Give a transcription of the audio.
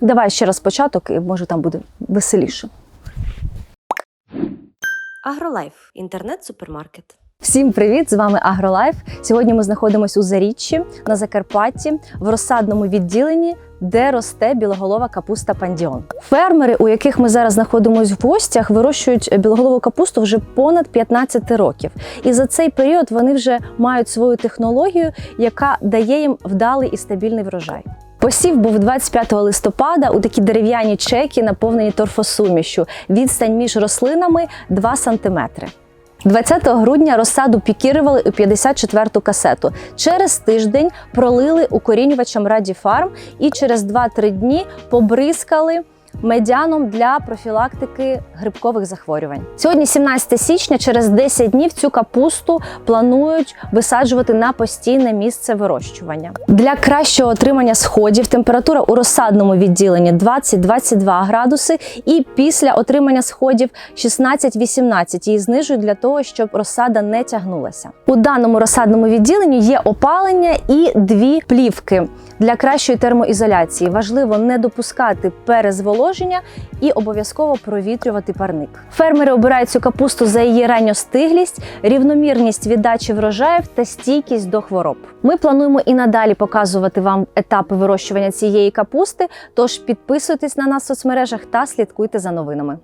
Давай ще раз початок, і може там буде веселіше. Агролайф інтернет-супермаркет. Всім привіт! З вами Агролайф. Сьогодні ми знаходимося у Заріччі на Закарпатті в розсадному відділенні, де росте білоголова капуста пандіон. Фермери, у яких ми зараз знаходимося в гостях, вирощують білоголову капусту вже понад 15 років. І за цей період вони вже мають свою технологію, яка дає їм вдалий і стабільний врожай. Посів був 25 листопада у такі дерев'яні чеки, наповнені торфосумішю. Відстань між рослинами 2 см. 20 грудня розсаду пікірували у 54-ту касету. Через тиждень пролили укорінювачем Раді Фарм і через 2-3 дні побризкали медяном для профілактики грибкових захворювань. Сьогодні 17 січня, через 10 днів цю капусту планують висаджувати на постійне місце вирощування. Для кращого отримання сходів температура у розсадному відділенні 20-22 градуси, і після отримання сходів 16-18 її знижують для того, щоб розсада не тягнулася. У даному розсадному відділенні є опалення і дві плівки для кращої термоізоляції. Важливо не допускати перезволоження і обов'язково провітрювати парник. Фермери обирають цю капусту за її ранньостиглість, рівномірність віддачі врожаїв та стійкість до хвороб. Ми плануємо і надалі показувати вам етапи вирощування цієї капусти. Тож підписуйтесь на нас в соцмережах та слідкуйте за новинами.